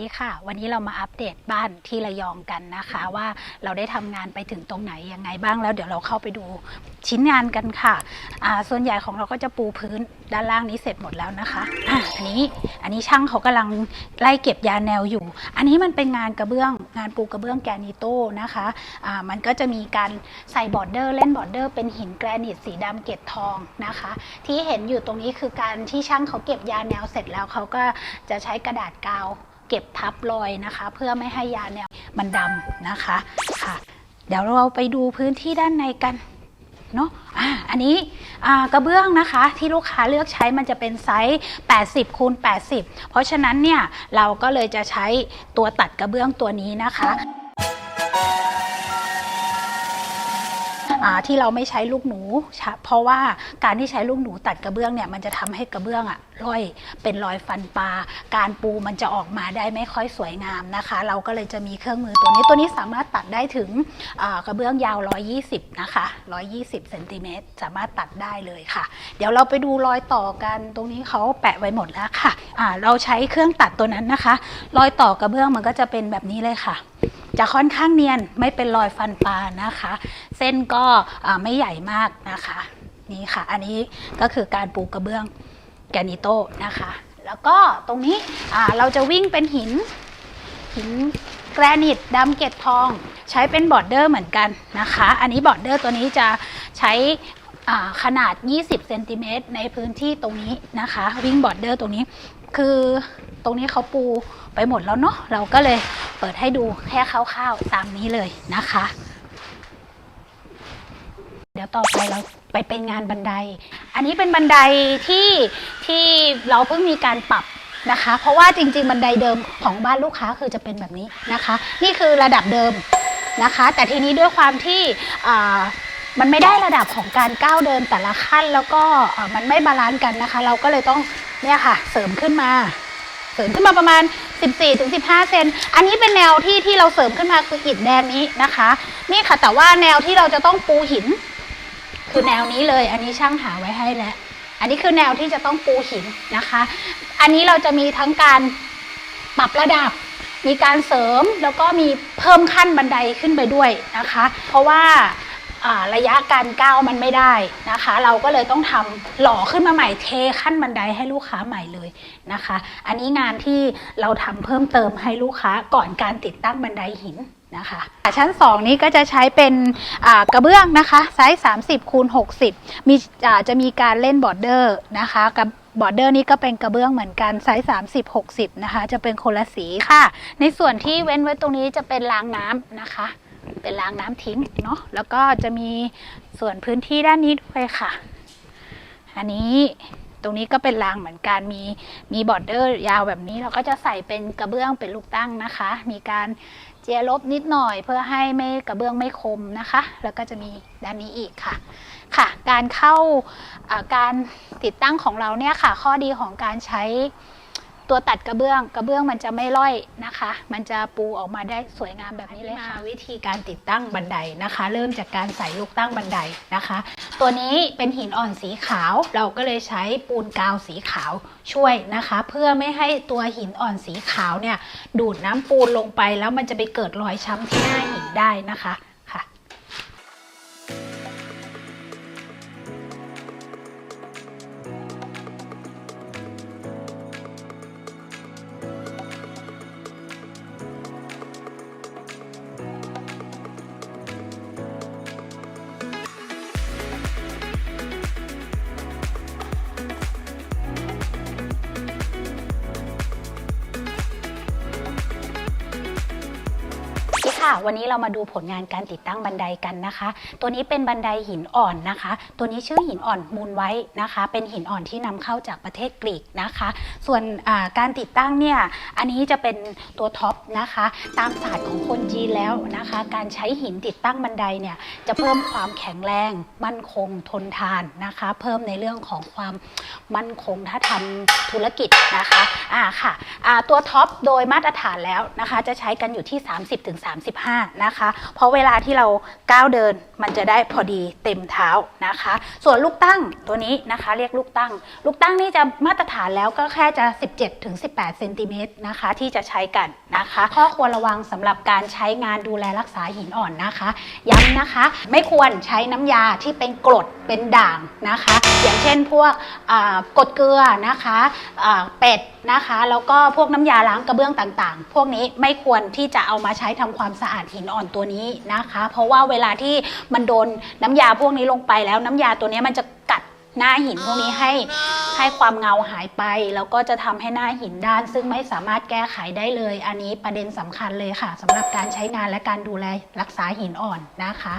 ดีค่ะ วันนี้เรามาอัปเดตบ้านที่ระยองกันนะคะ ว่าเราได้ทำงานไปถึงตรงไหนยังไงบ้างแล้วเดี๋ยวเราเข้าไปดูชิ้นงานกันค่ะอ่าส่วนใหญ่ของเราก็จะปูพื้นด้านล่างนี้เสร็จหมดแล้วนะคะอะอันนี้อันนี้ช่างเขากำลังไล่เก็บยาแนวอยู่ อันนี้มันเป็นงานกระเบื้องงานปูกระเบื้องแกนิโต้นะคะอ่ามันก็จะมีการใส่บอร์เดอร์เล่นบอร์เดอร์เป็นหินแกรนิตสีดำเกล็ดทองนะคะ ที่เห็นอยู่ตรงนี้คือการที่ช่างเขาเก็บยาแนวเสร็จแล้วเขาก็จะใช้กระดาษกาว เก็บทับรอยนะคะ เพื่อไม่ให้ยาแนวมันดำนะคะค่ะ เดี๋ยวเราไปดูพื้นที่ด้านในกันเนาะอ่าอันนี้กระเบื้องนะคะที่ลูกค้าเลือกใช้มันจะเป็นไซส์ 80คูณ80 เพราะฉะนั้นเนี่ยเราก็เลยจะใช้ตัวตัดกระเบื้องตัวนี้นะคะ ที่เราไม่ใช้ลูกหนู เพราะว่าการที่ใช้ลูกหนูตัดกระเบื้องเนี่ยมันจะทำให้กระเบื้องอะร่อยเป็นรอยฟันปลา การปูมันจะออกมาได้ไม่ค่อยสวยงามนะคะ เราก็เลยจะมีเครื่องมือตัวนี้ตัวนี้สามารถตัดได้ถึงกระเบื้องยาว 120 นะคะ 120เซนติเมตรสามารถตัดได้เลยค่ะ เดี๋ยวเราไปดูรอยต่อกันตรงนี้เขาแปะไว้หมดแล้วค่ะอ่าเราใช้เครื่องตัดตัวนั้นนะคะ รอยต่อกระเบื้องมันก็จะเป็นแบบนี้เลยค่ะ จะค่อนข้างเนียนไม่เป็นรอยฟันปลานะคะ เส้นก็ไม่ใหญ่มากนะคะนี่ค่ะ อันนี้ก็คือการปูกระเบื้องแกรนิโต้นะคะ แล้วก็ตรงนี้เราจะวิ่งเป็นหิน หินแกรนิตดำเกล็ดทอง ใช้เป็นบอร์เดอร์เหมือนกันนะคะ อันนี้บอร์เดอร์ตัวนี้จะใช้ ขนาด 20เซนติเมตรในพื้นที่ตรงนี้นะคะ วิ่งบอร์เดอร์ตรงนี้ คือตรงนี้เขาปูไปหมดแล้วเนาะเราก็เลยเปิดให้ดูแค่คร่าวๆตามนี้เลยนะคะ เดี๋ยวต่อไปเราไปเป็นงานบันได อันนี้เป็นบันไดที่ที่เราเพิ่งมีการปรับนะคะ เพราะว่าจริง ๆ บันไดเดิมของบ้านลูกค้าคือจะเป็นแบบนี้นะคะ นี่คือระดับเดิมนะคะ แต่ทีนี้ด้วยความที่ มันไม่ได้ระดับของการก้าวเดินแต่ละขั้นแล้วก็มันไม่บาลานซ์กันนะคะ เราก็เลยต้องเนี่ยค่ะ เสริมขึ้นมา เสริมขึ้นมาประมาณ 14-15 เซนอันนี้เป็นแนวที่ที่เราเสริมขึ้นมาคืออิฐแดงนี้นะคะ นี่ค่ะ แต่ว่าแนวที่เราจะต้องปูหิน คือแนวนี้เลย อันนี้ช่างหาไว้ให้แล้วอันนี้คือแนวที่จะต้องปูหินนะคะ อันนี้เราจะมีทั้งการปรับระดับ มีการเสริมแล้วก็มีเพิ่มขั้นบันไดขึ้นไปด้วยนะคะ เพราะว่า ระยะการก้าวมันไม่ได้นะคะ เราก็เลยต้องทำหล่อขึ้นมาใหม่เทขั้นบันไดให้ลูกค้าใหม่เลยนะคะ อันนี้งานที่เราทำเพิ่มเติมให้ลูกค้าก่อนการติดตั้งบันไดหินนะคะชั้น 2 นี้ก็จะใช้เป็นกระเบื้องนะคะไซส์ 30คูณ60 มีอาจะมีการเล่นบอร์เดอร์นะคะกับบอร์เดอร์นี้ก็เป็นกระเบื้องเหมือนกันไซส์ 30 60 นะคะ จะเป็นคนละสีค่ะ ในส่วนที่เว้นไว้ตรงนี้จะเป็นรางน้ำนะคะ เป็นรางน้ำทิ้งเนาะแล้วก็จะมีส่วนพื้นที่ด้านนี้ด้วยค่ะ อันนี้ตรงนี้ก็เป็นรางเหมือนกันมีมีบอร์เดอร์ยาวแบบนี้ เราก็จะใส่เป็นกระเบื้องเป็นลูกตั้งนะคะ มีการเจียลบนิดหน่อยเพื่อให้ไม่กระเบื้องไม่คมนะคะ แล้วก็จะมีด้านนี้อีกค่ะค่ะ การเข้าอ่าการติดตั้งของเราเนี่ยค่ะ ข้อดีของการใช้ ตัวตัดกระเบื้องกระเบื้องมันจะไม่ร่อยนะคะ มันจะปูออกมาได้สวยงามแบบนี้เลยค่ะวิธีการติดตั้งบันไดนะคะ เริ่มจากการใส่ลูกตั้งบันไดนะคะ ตัวนี้เป็นหินอ่อนสีขาว เราก็เลยใช้ปูนกาวสีขาวช่วยนะคะ เพื่อไม่ให้ตัวหินอ่อนสีขาวเนี่ยดูดน้ำปูนลงไปแล้วมันจะไปเกิดรอยช้ำที่หน้าหินได้นะคะ ค่ะ วันนี้เรามาดูผลงานการติดตั้งบันไดกันนะคะ ตัวนี้เป็นบันไดหินอ่อนนะคะ ตัวนี้ชื่อหินอ่อนมูลไว้นะคะ เป็นหินอ่อนที่นำเข้าจากประเทศกรีกนะคะ ส่วนการติดตั้งเนี่ย อันนี้จะเป็นตัวท็อปนะคะ ตามศาสตร์ของคนจีนแล้วนะคะ การใช้หินติดตั้งบันไดเนี่ย จะเพิ่มความแข็งแรง มั่นคง ทนทานนะคะ เพิ่มในเรื่องของความมั่นคงถ้าทำธุรกิจนะคะอ่าค่ะอ่าตัวท็อปโดยมาตรฐานแล้วนะคะ จะใช้กันอยู่ที่ 30-35 15 นะคะ เพราะเวลาที่เราก้าวเดินมันจะได้พอดีเต็มเท้านะคะ ส่วนลูกตั้งตัวนี้นะคะ เรียกลูกตั้ง ลูกตั้งนี่จะมาตรฐานแล้วก็แค่จะ 17ถึง18เซนติเมตรนะคะที่จะใช้กันนะคะ ข้อควรระวังสำหรับการใช้งานดูแลรักษาหินอ่อนนะคะ ย้ำนะคะ ไม่ควรใช้น้ำยาที่เป็นกรดเป็นด่างนะคะ อย่างเช่นพวกกรดเกลือนะคะเป็ดนะคะ แล้วก็พวกน้ำยาล้างกระเบื้องต่างๆ พวกนี้ไม่ควรที่จะเอามาใช้ทำความสะอาดหินอ่อนตัวนี้นะคะ เพราะว่าเวลาที่มันโดนน้ำยาพวกนี้ลงไปแล้วน้ำยาตัวนี้มันจะกัดหน้าหินพวกนี้ให้ให้ความเงาหายไป แล้วก็จะทำให้หน้าหินด้าน ซึ่งไม่สามารถแก้ไขได้เลย อันนี้ประเด็นสำคัญเลยค่ะสำหรับการใช้งานและการดูแลรักษาหินอ่อนนะคะ